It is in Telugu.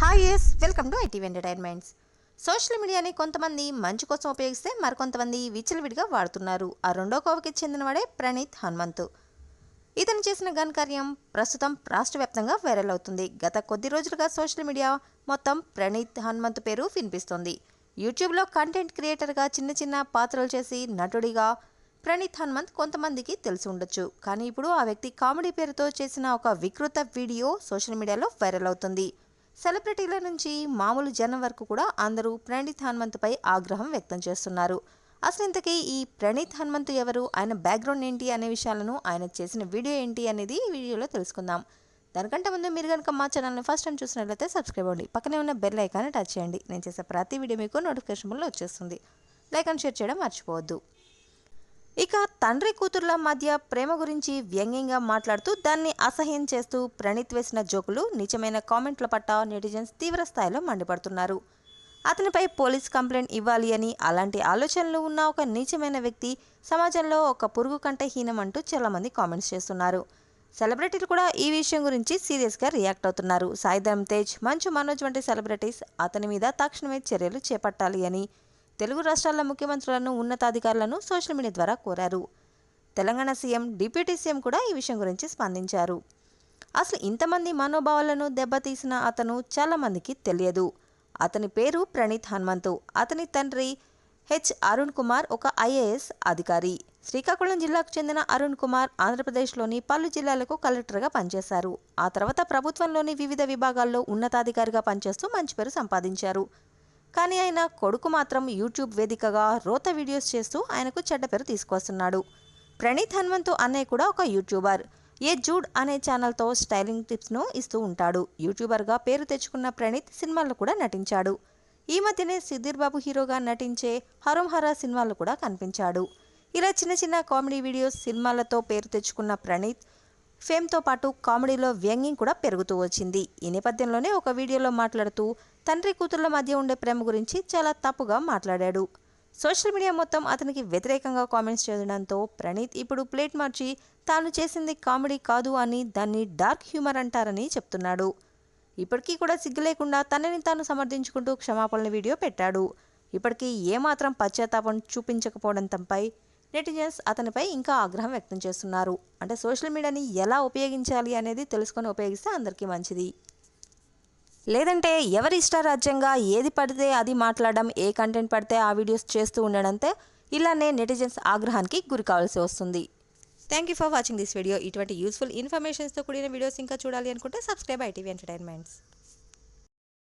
Hi yes welcome to ITV entertainments social మీడియాని కొంతమంది మంచి కోసం ఉపయోగిస్తే మరికొంతమంది విచ్చలవిడిగా వాడుతున్నారు. ఆ రెండో కోవకి చెందినవాడే ప్రణీత్ హనుమంతు. ఇతను చేసిన ఘనకార్యం ప్రస్తుతం రాష్ట్ర వ్యాప్తంగా వైరల్ అవుతుంది. గత కొద్ది రోజులుగా సోషల్ మీడియా మొత్తం ప్రణీత్ హనుమంతు పేరు వినిపిస్తోంది. యూట్యూబ్లో కంటెంట్ క్రియేటర్గా చిన్న చిన్న పాత్రలు చేసి నటుడిగా ప్రణీత్ హనుమంత్ కొంతమందికి తెలిసి ఉండొచ్చు. కానీ ఇప్పుడు ఆ వ్యక్తి కామెడీ పేరుతో చేసిన ఒక వికృత వీడియో సోషల్ మీడియాలో వైరల్ అవుతుంది. సెలబ్రిటీల నుంచి మామూలు జనం వరకు కూడా అందరూ ప్రణీత్ హనుమంతుపై ఆగ్రహం వ్యక్తం చేస్తున్నారు. అసలు ఇంతకీ ఈ ప్రణీత్ హనుమంతు ఎవరు? ఆయన బ్యాక్గ్రౌండ్ ఏంటి అనే విషయాలను ఆయన చేసిన వీడియో ఏంటి అనేది ఈ వీడియోలో తెలుసుకుందాం. దానికంటే ముందు మీరు కనుక మా ఛానల్ని ఫస్ట్ టైం చూసినట్లయితే సబ్స్క్రైబ్ అవ్వండి. పక్కనే ఉన్న బెల్ ఐకాన్ని టచ్ చేయండి. నేను చేసే ప్రతి వీడియో మీకు నోటిఫికేషన్లో వచ్చేస్తుంది. లైక్ అండ్ షేర్ చేయడం మర్చిపోవద్దు. ఇక తండ్రి కూతుర్ల మధ్య ప్రేమ గురించి వ్యంగ్యంగా మాట్లాడుతూ దాన్ని అసహ్యం చేస్తూ ప్రణీత్ వేసిన జోకులు నిజమైన కామెంట్ల పట్ల నెటిజన్స్ తీవ్ర స్థాయిలో మండిపడుతున్నారు. అతనిపై పోలీస్ కంప్లైంట్ ఇవ్వాలి అని అలాంటి ఆలోచనలు ఉన్న ఒక నీచమైన వ్యక్తి సమాజంలో ఒక పురుగు కంటే హీనం అంటూ చాలామంది కామెంట్స్ చేస్తున్నారు. సెలబ్రిటీలు కూడా ఈ విషయం గురించి సీరియస్గా రియాక్ట్ అవుతున్నారు. సాయిధరం తేజ్ మంచు మనోజ్ వంటి సెలబ్రిటీస్ అతని మీద తక్షణమే చర్యలు చేపట్టాలి అని తెలుగు రాష్ట్రాల ముఖ్యమంత్రులను ఉన్నతాధికారులను సోషల్ మీడియా ద్వారా కోరారు. తెలంగాణ సీఎం డిప్యూటీ సీఎం కూడా ఈ విషయం గురించి స్పందించారు. అసలు ఇంతమంది మనోభావాలను దెబ్బతీసిన అతను చాలామందికి తెలియదు. అతని పేరు ప్రణీత్ హనుమంతు. అతని తండ్రి హెచ్. అరుణ్ కుమార్ ఒక ఐఏఎస్ అధికారి. శ్రీకాకుళం జిల్లాకు చెందిన అరుణ్ కుమార్ ఆంధ్రప్రదేశ్లోని పలు జిల్లాలకు కలెక్టర్గా పనిచేశారు. ఆ తర్వాత ప్రభుత్వంలోని వివిధ విభాగాల్లో ఉన్నతాధికారిగా పనిచేస్తూ మంచి పేరు సంపాదించారు. కానీ ఆయన కొడుకు మాత్రం యూట్యూబ్ వేదికగా రోత వీడియోస్ చేస్తూ ఆయనకు చెడ్డ పేరు తీసుకొస్తున్నాడు ప్రణీత్ హనుమంతు అన్నయ్య కూడా ఒక యూట్యూబర్. ఏ జూడ్ అనే ఛానల్తో స్టైలింగ్ టిప్స్ను ఇస్తూ ఉంటాడు. యూట్యూబర్గా పేరు తెచ్చుకున్న ప్రణీత్ సినిమాల్లో కూడా నటించాడు. ఈ మధ్యనే సుధీర్ బాబు హీరోగా నటించే హరం హరా సినిమాల్లో కూడా కనిపించాడు. ఇలా చిన్న చిన్న కామెడీ వీడియోస్ సినిమాలతో పేరు తెచ్చుకున్న ప్రణీత్ ఫేమ్తో పాటు కామెడీలో వ్యంగ్యం కూడా పెరుగుతూ వచ్చింది. ఈ నేపథ్యంలోనే ఒక వీడియోలో మాట్లాడుతూ తండ్రి కూతుర్ల మధ్య ఉండే ప్రేమ గురించి చాలా తప్పుగా మాట్లాడాడు. సోషల్ మీడియా మొత్తం అతనికి వ్యతిరేకంగా కామెంట్స్ చేయడంతో ప్రణీత్ ఇప్పుడు ప్లేట్ మార్చి తాను చేసింది కామెడీ కాదు అని దాన్ని డార్క్ హ్యూమర్ అంటారని చెప్తున్నాడు. ఇప్పటికీ కూడా సిగ్గు లేకుండా తనని తాను సమర్థించుకుంటూ క్షమాపణల వీడియో పెట్టాడు. ఇప్పటికీ ఏమాత్రం పశ్చాత్తాపం చూపించకపోవడంపై నెటిజన్స్ అతనిపై ఇంకా ఆగ్రహం వ్యక్తం చేస్తున్నారు. అంటే సోషల్ మీడియాని ఎలా ఉపయోగించాలి అనేది తెలుసుకొని ఉపయోగిస్తే అందరికీ మంచిది. లేదంటే ఎవరి ఇష్టారాజ్యంగా ఏది పడితే అది మాట్లాడడం ఏ కంటెంట్ పడితే ఆ వీడియోస్ చేస్తూ ఉండడంతో ఇలానే నెటిజన్స్ ఆగ్రహానికి గురి కావాల్సి వస్తుంది. Thank you for watching this video. ఇటువంటి యూస్ఫుల్ ఇన్ఫర్మేషన్స్తో కూడిన వీడియోస్ ఇంకా చూడాలి అనుకుంటే సబ్స్క్రైబ్ ఐటీవీ ఎంటర్టైన్మెంట్స్.